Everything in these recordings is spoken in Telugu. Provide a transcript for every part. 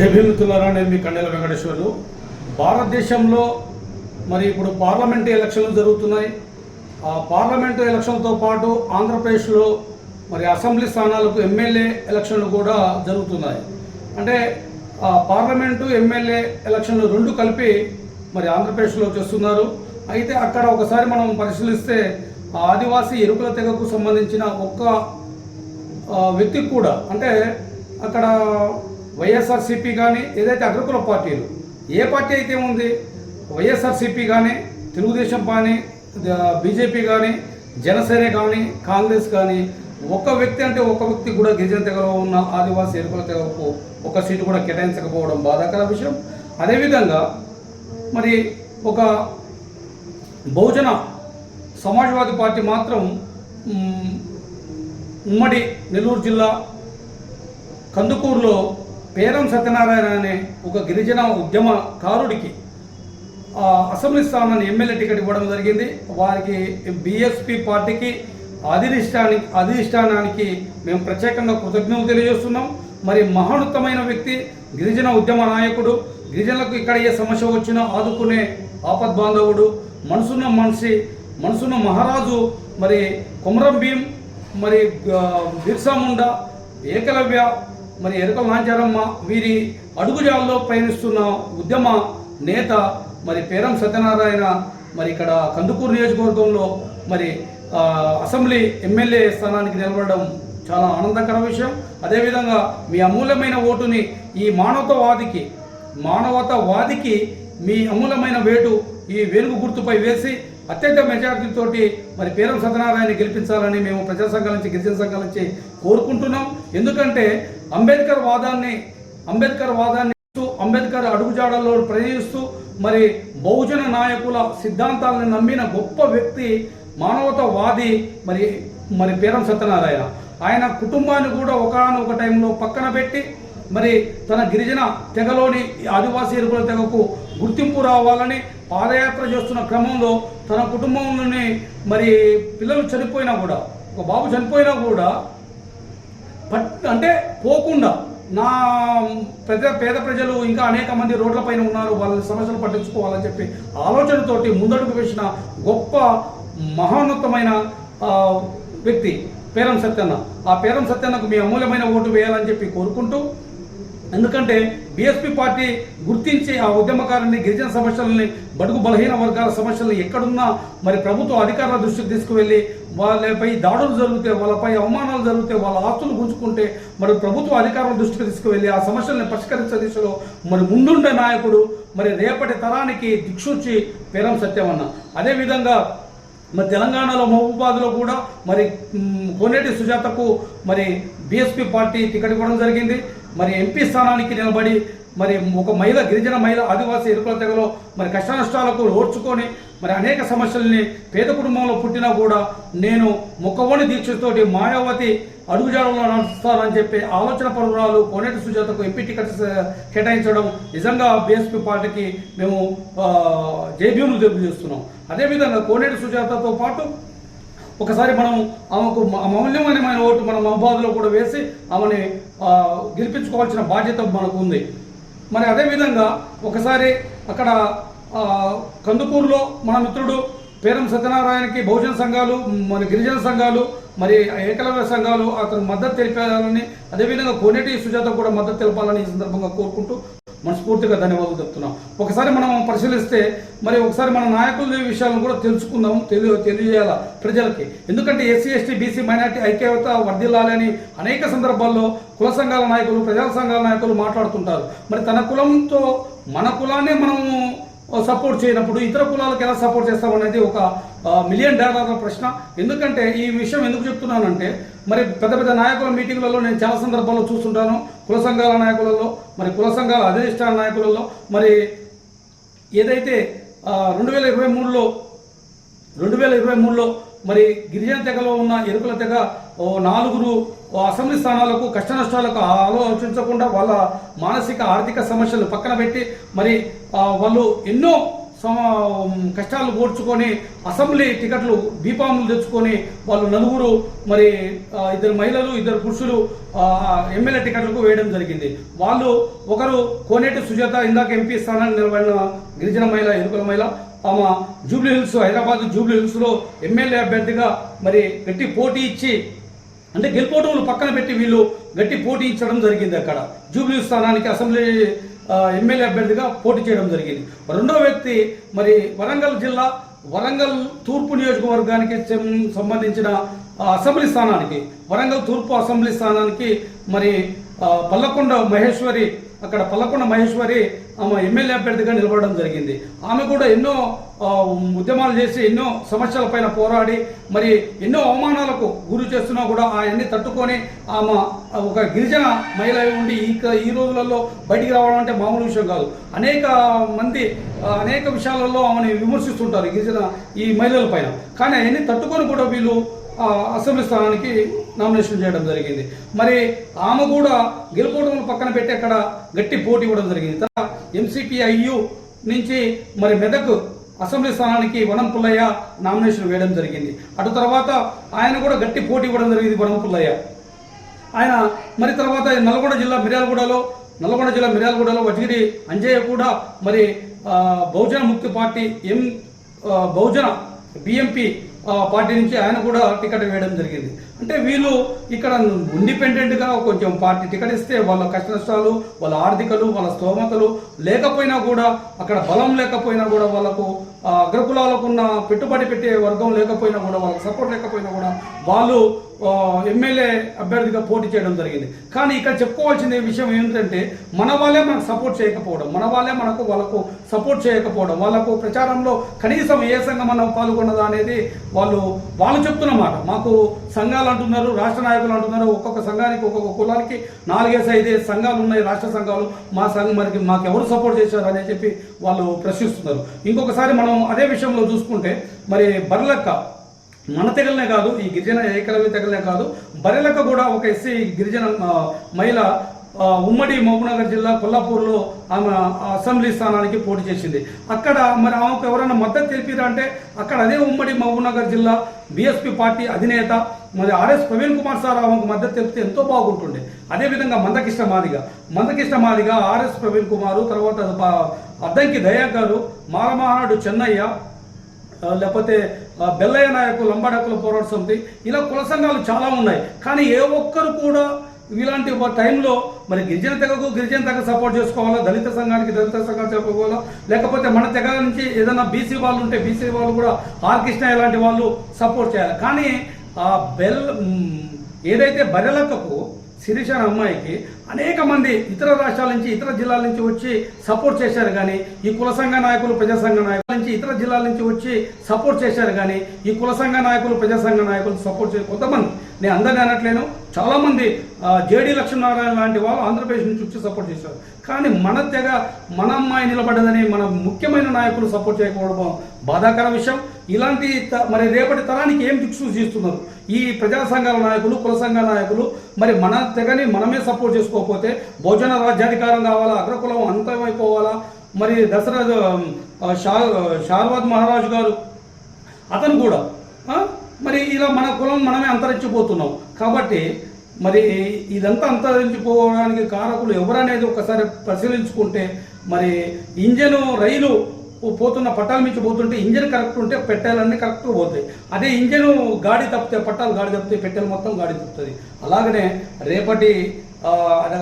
జై నేను మీ కన్నెల వెంకటేశ్వర్లు. భారతదేశంలో మరి ఇప్పుడు పార్లమెంటు ఎలక్షన్లు జరుగుతున్నాయి. ఆ పార్లమెంటు ఎలక్షన్తో పాటు ఆంధ్రప్రదేశ్లో మరి అసెంబ్లీ స్థానాలకు ఎమ్మెల్యే ఎలక్షన్లు కూడా జరుగుతున్నాయి. అంటే పార్లమెంటు ఎమ్మెల్యే ఎలక్షన్లు రెండు కలిపి మరి ఆంధ్రప్రదేశ్లో చేస్తున్నారు. అయితే అక్కడ ఒకసారి మనం పరిశీలిస్తే ఆ ఆదివాసీ ఎరుకుల తెగకు సంబంధించిన ఒక్క వ్యక్తికి కూడా అంటే అక్కడ వైఎస్ఆర్సీపీ కానీ ఏదైతే అగ్రకుల పార్టీలు ఏ పార్టీ అయితే ఉంది వైఎస్ఆర్సీపీ కానీ తెలుగుదేశం కానీ బీజేపీ కానీ జనసేన కానీ కాంగ్రెస్ కానీ ఒక వ్యక్తి అంటే ఒక వ్యక్తి కూడా గిరిజన తెగలో ఉన్న ఆదివాసీ ఎరుకుల తెగకు ఒక సీటు కూడా కేటాయించకపోవడం బాధాకర విషయం. అదేవిధంగా మరి ఒక బహుజన సమాజ్వాదీ పార్టీ మాత్రం ఉమ్మడి నెల్లూరు జిల్లా కందుకూరులో పేరం సత్యనారాయణ అనే ఒక గిరిజన ఉద్యమకారుడికి అసెంబ్లీ స్థానాన్ని ఎమ్మెల్యే టికెట్ ఇవ్వడం జరిగింది. వారికి బీఎస్పీ పార్టీకి అధిష్టానికి అధిష్టానానికి మేము ప్రత్యేకంగా కృతజ్ఞతలు తెలియజేస్తున్నాం. మరి మహోన్నతమైన వ్యక్తి గిరిజన ఉద్యమ నాయకుడు గిరిజనులకు ఇక్కడ ఏ సమస్య వచ్చినా ఆదుకునే ఆపద్బాంధవుడు మనసున్న మనిషి మనసున్న మహారాజు మరి కొమరం భీం మరి ఆ, బిర్సా ముండా ఏకలవ్య మరి ఎరుక మాంచారమ్మ వీరి అడుగుజాల్లో పయనిస్తున్న ఉద్యమ నేత మరి పేరం సత్యనారాయణ మరి ఇక్కడ కందుకూరు నియోజకవర్గంలో మరి అసెంబ్లీ ఎమ్మెల్యే స్థానానికి నిలబడడం చాలా ఆనందకర విషయం. అదేవిధంగా మీ అమూల్యమైన ఓటుని ఈ మానవతవాదికి మానవతవాదికి మీ అమూల్యమైన వేటు ఈ వెలుగు గుర్తుపై వేసి అత్యంత మెజార్టీతోటి మరి పేరం సత్యనారాయణ గెలిపించాలని మేము ప్రజా సంఘాల నుంచి గిరిజన సంఘాల నుంచి కోరుకుంటున్నాం. ఎందుకంటే అంబేద్కర్ వాదాన్ని అంబేద్కర్ వాదాన్ని ఇస్తూ, అంబేద్కర్ అడుగుజాడల్లో ప్రయోగిస్తూ మరి బహుజన నాయకుల సిద్ధాంతాలను నమ్మిన గొప్ప వ్యక్తి మానవతావాది మరి మరి పేరం సత్యనారాయణ. ఆయన కుటుంబాన్ని కూడా ఒకనొక టైంలో పక్కన పెట్టి మరి తన గిరిజన తెగలోని ఆదివాసీ ఎరుకుల తెగకు గుర్తింపు రావాలని పాదయాత్ర చేస్తున్న క్రమంలో తన కుటుంబంలోని మరి పిల్లలు చనిపోయినా కూడా ఒక బాబు చనిపోయినా కూడా పట్ అంటే పోకుండా నా పెద్ద పేద ప్రజలు ఇంకా అనేక మంది రోడ్లపైన ఉన్నారు వాళ్ళ సమస్యలు పట్టించుకోవాలని చెప్పి ఆలోచనతోటి ముందడుగు వేసిన గొప్ప మహోన్నతమైన వ్యక్తి పేరం సత్యన్న. ఆ పేరం సత్యన్నకు మీ అమూల్యమైన ఓటు వేయాలని చెప్పి కోరుకుంటూ ఎందుకంటే బీఎస్పీ పార్టీ గుర్తించి ఆ ఉద్యమకారుని గిరిజన సమస్యలని బడుగు బలహీన వర్గాల సమస్యలను ఎక్కడున్నా మరి ప్రభుత్వ అధికారుల దృష్టికి తీసుకువెళ్ళి వాళ్ళపై దాడులు జరిగితే వాళ్ళపై అవమానాలు జరిగితే వాళ్ళ ఆస్తులు గుంజుకుంటే మరి ప్రభుత్వ అధికారుల దృష్టికి తీసుకువెళ్ళి ఆ సమస్యల్ని పరిష్కరించే దిశలో మరి ముందుండే నాయకుడు మరి రేపటి తరానికి దిక్షూచి పేరం సత్యమన్న. అదేవిధంగా మరి తెలంగాణలో మహబూబాద్లో కూడా మరి కోనేటి సుజాతకు మరి బీఎస్పీ పార్టీ టికెట్ ఇవ్వడం జరిగింది. మరి ఎంపీ స్థానానికి నిలబడి మరి ఒక మహిళ గిరిజన మహిళ ఆదివాసీ ఎరుకుల తెగలో మరి కష్ట నష్టాలకు మరి అనేక సమస్యల్ని పేద కుటుంబంలో పుట్టినా కూడా నేను మొక్కవోని దీక్షతోటి మాయావతి అడుగుజాడలో నడుస్తానని చెప్పి ఆలోచన పరురాలు కోనేటి సుజాతకు ఎంపీ టికెట్ కేటాయించడం నిజంగా బీఎస్పీ పార్టీకి మేము ఆ, జైభీములు తెలియజేస్తున్నాం అదేవిధంగా కోనేటి సుజాతతో పాటు ఒకసారి మనం ఆమెకు మ- ఓటు మనం మహబాద్లో కూడా వేసి ఆమెని గెలిపించుకోవాల్సిన బాధ్యత మనకు ఉంది మరి అదేవిధంగా ఒకసారి అక్కడ కందుకూరులో మన మిత్రుడు పేరం సత్యనారాయణకి బహుజన సంఘాలు మన గిరిజన సంఘాలు మరి ఏకలవ్య సంఘాలు అతను మద్దతు తెలిపాలని అదేవిధంగా కోనేటి సుజాత కూడా మద్దతు తెలపాలని ఈ సందర్భంగా కోరుకుంటూ మనస్ఫూర్తిగా ధన్యవాదాలు చెప్తున్నాం. ఒకసారి మనం పరిశీలిస్తే మరి ఒకసారి మన నాయకుల విషయాలను కూడా తెలుసుకుందాం తెలియ తెలియజేయాల ప్రజలకి. ఎందుకంటే ఎస్సీ ఎస్టీ బీసీ మైనార్టీ ఐక్యత వర్ధిల్లాలని అనేక సందర్భాల్లో కుల సంఘాల నాయకులు ప్రజా సంఘాల నాయకులు మాట్లాడుతుంటారు. మరి తన కులంతో మన కులాన్ని మనము సపోర్ట్ చేయనప్పుడు ఇతర కులాలకు ఎలా సపోర్ట్ చేస్తామనేది ఒక మిలియన్ డాలర్ల ప్రశ్న. ఎందుకంటే ఈ విషయం ఎందుకు చెప్తున్నానంటే మరి పెద్ద పెద్ద నాయకుల మీటింగ్లలో నేను చాలా సందర్భాల్లో చూస్తుంటాను. కుల సంఘాల నాయకులలో మరి కుల సంఘాల అధిష్టాన నాయకులలో మరి ఏదైతే రెండు వేల ఇరవై మూడులో రెండు వేల ఇరవై మూడులో మరి గిరిజన తెగలో ఉన్న ఎరుకుల తెగ నాలుగురు అసెంబ్లీ స్థానాలకు కష్ట నష్టాలకు ఆలోచించకుండా వాళ్ళ మానసిక ఆర్థిక సమస్యలు పక్కన పెట్టి మరి వాళ్ళు ఎన్నో కష్టాలు కూర్చుకొని అసెంబ్లీ టికెట్లు బీపాములు తెచ్చుకొని వాళ్ళు నలుగురు మరి ఇద్దరు మహిళలు ఇద్దరు పురుషులు ఎమ్మెల్యే టికెట్లకు వేయడం జరిగింది. వాళ్ళు ఒకరు కోనేటి సుజాత ఇందాక ఎంపీ స్థానాన్ని నిలబడిన గిరిజన మహిళ ఎరుకల మహిళ ఆమె జూబ్లీ హిల్స్ హైదరాబాద్ జూబ్లీ హిల్స్లో ఎమ్మెల్యే అభ్యర్థిగా మరి గట్టి పోటీ ఇచ్చి అంటే గెలుపోటములు పక్కన పెట్టి వీళ్ళు గట్టి పోటీ ఇచ్చడం జరిగింది అక్కడ. జూబ్లీ స్థానానికి అసెంబ్లీ ఎమ్మెల్యే అభ్యర్థిగా పోటీ చేయడం జరిగింది. రెండో వ్యక్తి మరి వరంగల్ జిల్లా వరంగల్ తూర్పు నియోజకవర్గానికి సంబంధించిన అసెంబ్లీ స్థానానికి వరంగల్ తూర్పు అసెంబ్లీ స్థానానికి మరి పల్లకొండ మహేశ్వరి అక్కడ పల్లకొండ మహేశ్వరి ఆమె ఎమ్మెల్యే అభ్యర్థిగా నిలబడడం జరిగింది. ఆమె కూడా ఎన్నో ఉద్యమాలు చేసి ఎన్నో సమస్యల పైన పోరాడి మరి ఎన్నో అవమానాలకు గురి చేస్తున్నా కూడా అవన్నీ తట్టుకొని ఆమె ఒక గిరిజన మహిళ అయి ఉండి ఈ ఈ రోజులలో బయటికి రావడం అంటే మామూలు విషయం కాదు. అనేక మంది అనేక విషయాలలో ఆమెను విమర్శిస్తుంటారు గిరిజన ఈ మహిళల పైన. కానీ అవన్నీ తట్టుకొని కూడా వీళ్ళు అసెంబ్లీ స్థానానికి నామినేషన్ చేయడం జరిగింది. మరి ఆమె కూడా గెలుపోవడం పక్కన పెట్టి అక్కడ గట్టి పోటీ ఇవ్వడం జరిగింది. ఎంసీపీఐయు నుంచి మరి మెదక్ అసెంబ్లీ స్థానానికి వనం పుల్లయ్య నామినేషన్ వేయడం జరిగింది. అటు తర్వాత ఆయన కూడా గట్టి పోటీ ఇవ్వడం జరిగింది వనం పుల్లయ్య. ఆయన మరి తర్వాత నల్గొండ జిల్లా మిర్యాలగూడలో నల్గొండ జిల్లా మిర్యాలగూడలో వజగిరి అంజయ్య కూడా మరి Bahujan Mukti party M Bahujan BMP party నుంచి ఆయన కూడా టికెట్ వేయడం జరిగింది. అంటే వీళ్ళు ఇక్కడ ఇండిపెండెంట్గా కొంచెం పార్టీ టికెట్ ఇస్తే వాళ్ళ కష్ట నష్టాలు వాళ్ళ ఆర్థికలు వాళ్ళ స్తోమతలు లేకపోయినా కూడా అక్కడ బలం లేకపోయినా కూడా వాళ్ళకు అగ్రకులాలకు ఉన్న పెట్టుబడి పెట్టే వర్గం లేకపోయినా కూడా వాళ్ళకి సపోర్ట్ లేకపోయినా కూడా వాళ్ళు ఎమ్మెల్యే అభ్యర్థిగా పోటీ చేయడం జరిగింది. కానీ ఇక్కడ చెప్పుకోవాల్సిన విషయం ఏంటంటే మన వాళ్ళే మనకు సపోర్ట్ చేయకపోవడం మన వాళ్ళే మనకు వాళ్ళకు సపోర్ట్ చేయకపోవడం వాళ్ళకు ప్రచారంలో కనీసం ఏ సంఘం మనం పాల్గొన్నదా అనేది వాళ్ళు వాళ్ళు చెప్తున్న మాట మాకు సంఘాలు అంటున్నారు రాష్ట్ర నాయకులు అంటున్నారు ఒక్కొక్క సంఘానికి ఒక్కొక్క కులానికి నాలుగేసి ఐదేసి సంఘాలు ఉన్నాయి రాష్ట్ర సంఘాలు. మా సంఘం మనకి మాకు ఎవరు సపోర్ట్ చేశారు అని చెప్పి వాళ్ళు ప్రశ్నిస్తున్నారు. ఇంకొకసారి మనం అదే విషయంలో చూసుకుంటే మరి బర్లక్క మన తెగలనే కాదు ఈ గిరిజన ఏకలవ్య తెగలనే కాదు బరెలకు కూడా ఒక ఎస్సీ గిరిజన మహిళ ఉమ్మడి మహబూబ్నగర్ జిల్లా కొల్లాపూర్లో ఆమె అసెంబ్లీ స్థానానికి పోటీ చేసింది. అక్కడ మరి ఆమెకు ఎవరైనా మద్దతు తెలిపిరా అంటే అక్కడ అదే ఉమ్మడి మహబూబ్నగర్ జిల్లా బీఎస్పీ పార్టీ అధినేత మరి ఆర్ఎస్ ప్రవీణ్ కుమార్ సార్ ఆమెకు మద్దతు తెలిపితే ఎంతో బాగుంటుండే. అదేవిధంగా మందకృష్ణ మాదిగ. మందకృష్ణ మాదిగ ఆర్ఎస్ ప్రవీణ్ కుమారు తర్వాత అద్దంకి దయా గారు మారమానాడు చెన్నయ్య లేకపోతే బెల్లయ్య నాయకు లంబాడకుల పోరాట సమితి ఇలా కుల సంఘాలు చాలా ఉన్నాయి. కానీ ఏ ఒక్కరు కూడా ఇలాంటి ఒక టైంలో మరి గిరిజన తెగకు గిరిజన తెగ సపోర్ట్ చేసుకోవాలా? దళిత సంఘానికి దళిత సంఘాలు చెప్పుకోవాలా లేకపోతే మన తెగ నుంచి ఏదైనా బీసీ వాళ్ళు ఉంటే బీసీ వాళ్ళు కూడా ఆర్ కృష్ణ ఇలాంటి వాళ్ళు సపోర్ట్ చేయాలి. కానీ ఆ బెల్ ఏదైతే బరెలకకు శిరీష అమ్మాయికి అనేక మంది ఇతర రాష్ట్రాల నుంచి ఇతర జిల్లాల నుంచి వచ్చి సపోర్ట్ చేశారు కానీ ఈ కుల సంఘ నాయకులు ప్రజాసంఘ నాయకుల నుంచి ఇతర జిల్లాల నుంచి వచ్చి సపోర్ట్ చేశారు కానీ ఈ కుల సంఘ నాయకులు ప్రజాసంఘ నాయకులు సపోర్ట్ చేసి కొంతమంది నేను అందరినీ అనట్లేను చాలా మంది జేడీ లక్ష్మీనారాయణ లాంటి వాళ్ళు ఆంధ్రప్రదేశ్ నుంచి వచ్చి సపోర్ట్ చేశారు. కానీ మన తెగ మన అమ్మాయి నిలబడ్డదని మన ముఖ్యమైన నాయకులు సపోర్ట్ చేయకపోవడం బాధాకర విషయం. ఇలాంటి త- మరి రేపటి తరానికి ఏం దిక్సూచిస్తున్నారు ఈ ప్రజా సంఘాల నాయకులు కుల సంఘ నాయకులు మరి మన తెగని మనమే సపోర్ట్ చేసుకోకపోతే భోజన రాజ్యాధికారం కావాలా అగ్రకులం అంతమైపోవాలా? మరి దసరా షా షార్వాద్ మహారాజు గారు అతను కూడా మరి ఇలా మన కులం మనమే అంతరించిపోతున్నాం. కాబట్టి మరి ఇదంతా అంతరించిపోవడానికి కారకులు ఎవరనేది ఒకసారి పరిశీలించుకుంటే మరి ఇంజను రైలు పోతున్న పట్టాల మించి పోతుంటే ఇంజన్ కరెక్ట్ ఉంటే పెట్టెలన్నీ కరెక్ట్ పోతాయి. అదే ఇంజన్ గాడి తప్పితే పట్టాలు గాడి తప్పితే పెట్టెలు మొత్తం గాడి తప్పుతుంది. అలాగనే రేపటి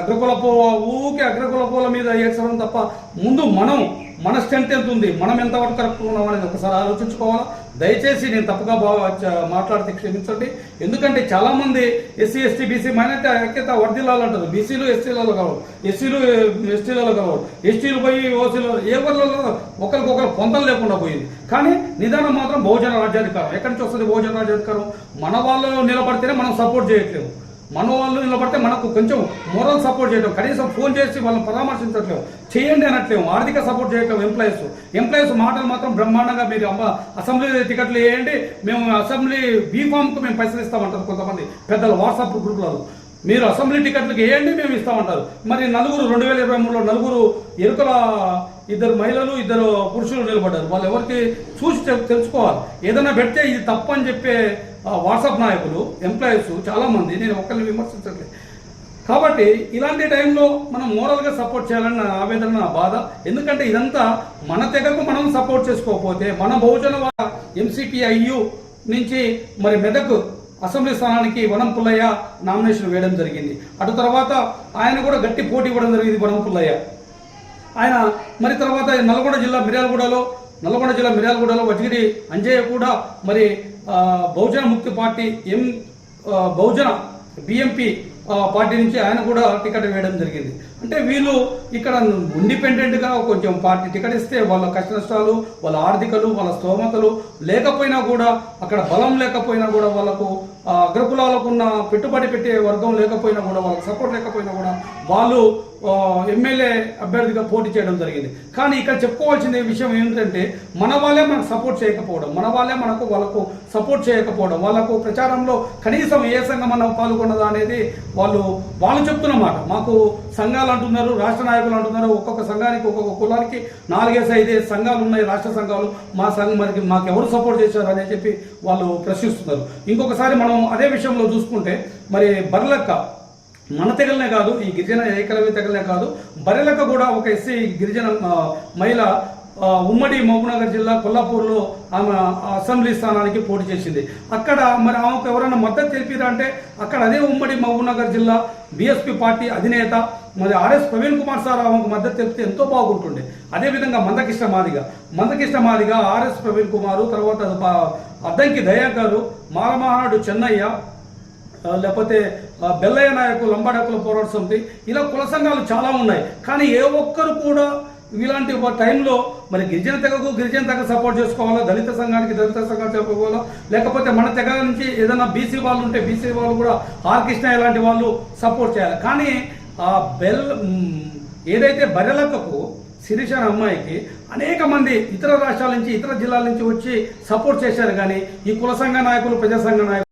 అగ్రకులపో ఊకే అగ్రకులపోల మీద ఏడ్చడం తప్ప ముందు మనం మన స్ట్రెంత్ ఎంత ఉంది? మనం ఎంతవరకు కరెక్ట్ ఉన్నాం అనేది ఒకసారి ఆలోచించుకోవాలా? దయచేసి నేను తప్పుగా బాగా మాట్లాడితే క్షమించండి. ఎందుకంటే చాలామంది ఎస్సీ ఎస్టీ బీసీ మైనార్టీ ఐక్యత అంటారు. బీసీలు ఎస్సీలలో కలవు ఎస్సీలు ఎస్టీలలో కలవు ఎస్టీలు పోయి ఓసీలు ఏ వర్లలో ఒకరికొకరు పొందలు లేకుండా పోయింది. కానీ నిదానం మాత్రం బహుజన రాజ్యాధికారం. ఎక్కడి నుంచి వస్తుంది బహుజన రాజ్యాధికారం? మన వాళ్ళు నిలబడితేనే మనం సపోర్ట్ చేయట్లేదు మన వాళ్ళు నిలబడితే మనకు కొంచెం మోరల్ సపోర్ట్ చేయడం కనీసం ఫోన్ చేసి వాళ్ళని పరామర్శించట్లేము చేయండి అనట్లేము ఆర్థిక సపోర్ట్ చేయటం ఎంప్లాయీస్ ఎంప్లాయీస్ మాటలు మాత్రం బ్రహ్మాండంగా మీరు అమ్మ అసెంబ్లీ టికెట్లు వేయండి మేము అసెంబ్లీ బీఫామ్కు మేము పైసలు ఇస్తామంటారు కొంతమంది పెద్దలు వాట్సాప్ గ్రూప్లలో మీరు అసెంబ్లీ టికెట్లకు వేయండి మేము ఇస్తామంటారు. మరి నలుగురు రెండు వేల ఇరవై మూడులో నలుగురు ఎరుకల ఇద్దరు మహిళలు ఇద్దరు పురుషులు నిలబడ్డారు. వాళ్ళు ఎవరికి చూసి తెలుసుకోవాలి. ఏదైనా పెడితే ఇది తప్పని చెప్పే వాట్సాప్ నాయకులు ఎంప్లాయీస్ చాలామంది నేను ఒక్కరిని విమర్శించట్లేదు. కాబట్టి ఇలాంటి టైంలో మనం మోరల్గా సపోర్ట్ చేయాలని నా ఆవేదన నా బాధ. ఎందుకంటే ఇదంతా మన తెగకు మనం సపోర్ట్ చేసుకోకపోతే మన బహుజన ఎంసీపీఐయు నుంచి మరి మెదక్ అసెంబ్లీ స్థానానికి వనం పుల్లయ్య నామినేషన్ వేయడం జరిగింది. అటు తర్వాత ఆయన కూడా గట్టి పోటీ ఇవ్వడం జరిగింది వనం పుల్లయ్య. ఆయన మరి తర్వాత నల్గొండ జిల్లా మిర్యాలగూడలో నల్గొండ జిల్లా మిర్యాలగూడలో వజగిరి అంజయ్య కూడా మరి Bahujan Mukti party M Bahujan BMP party నుంచి ఆయన కూడా టికెట్ వేయడం జరిగింది. అంటే వీళ్ళు ఇక్కడ ఇండిపెండెంట్గా కొంచెం పార్టీ టికెట్ ఇస్తే వాళ్ళ కష్ట నష్టాలు వాళ్ళ ఆర్థికలు వాళ్ళ స్తోమతలు లేకపోయినా కూడా అక్కడ బలం లేకపోయినా కూడా వాళ్ళకు అగ్రకులాలకు ఉన్న పెట్టుబడి పెట్టే వర్గం లేకపోయినా కూడా వాళ్ళకి సపోర్ట్ లేకపోయినా కూడా వాళ్ళు ఎమ్మెల్యే అభ్యర్థిగా పోటీ చేయడం జరిగింది. కానీ ఇక్కడ చెప్పుకోవాల్సిన విషయం ఏంటంటే మన వాళ్ళే మనకు సపోర్ట్ చేయకపోవడం మన వాళ్ళే మనకు వాళ్ళకు సపోర్ట్ చేయకపోవడం వాళ్ళకు ప్రచారంలో కనీసం ఏ సంఘం మనం పాల్గొన్నదా అనేది వాళ్ళు వాళ్ళు చెప్తున్నమాట. మాకు సంఘాలు అంటున్నారు రాష్ట్ర నాయకులు అంటున్నారు ఒక్కొక్క సంఘానికి ఒక్కొక్క కులానికి నాలుగేసి ఐదేసి సంఘాలు ఉన్నాయి రాష్ట్ర సంఘాలు. మా సంఘం మనకి మాకు ఎవరు సపోర్ట్ చేశారు అని చెప్పి వాళ్ళు ప్రశ్నిస్తున్నారు. ఇంకొకసారి మనం అదే విషయంలో చూసుకుంటే మరి బర్లక్క మన తెగలనే కాదు ఈ గిరిజన ఏకలవ్య తెగలనే కాదు బర్రెలకు కూడా ఒక ఎస్సీ గిరిజన మహిళ ఉమ్మడి మహబూబ్నగర్ జిల్లా కొల్లాపూర్లో ఆమె అసెంబ్లీ స్థానానికి పోటీ చేసింది. అక్కడ మరి ఆమెకు ఎవరైనా మద్దతు తెలిపిరా అంటే అక్కడ అదే ఉమ్మడి మహబూబ్నగర్ జిల్లా బీఎస్పీ పార్టీ అధినేత మరి ఆర్ఎస్ ప్రవీణ్ కుమార్ సార్ ఆమెకు మద్దతు తెలిపితే ఎంతో బాగుంటుండే. అదేవిధంగా మందకృష్ణ మాదిగ. మందకృష్ణ మాదిగ ఆర్ఎస్ ప్రవీణ్ కుమారు తర్వాత అద్దంకి దయా గారు మాలమహానాడు చెన్నయ్య లేకపోతే బెల్లయ్య నాయకు లంబాడకుల పోరాట సమితి ఇలా కుల సంఘాలు చాలా ఉన్నాయి. కానీ ఏ ఒక్కరు కూడా ఇలాంటి ఒక టైంలో మరి గిరిజన తెగకు గిరిజన తెగ సపోర్ట్ చేసుకోవాలా? దళిత సంఘానికి దళిత సంఘం చెప్పుకోవాలా లేకపోతే మన తెగ నుంచి ఏదైనా బీసీ వాళ్ళు ఉంటే బీసీ వాళ్ళు కూడా ఆర్ కృష్ణ ఇలాంటి వాళ్ళు సపోర్ట్ చేయాలి. కానీ ఆ బెల్ ఏదైతే బర్రెలక్కకు శిరీష అమ్మాయికి అనేక మంది ఇతర రాష్ట్రాల నుంచి ఇతర జిల్లాల నుంచి వచ్చి సపోర్ట్ చేశారు కానీ ఈ కుల సంఘ నాయకులు ప్రజా సంఘ నాయకులు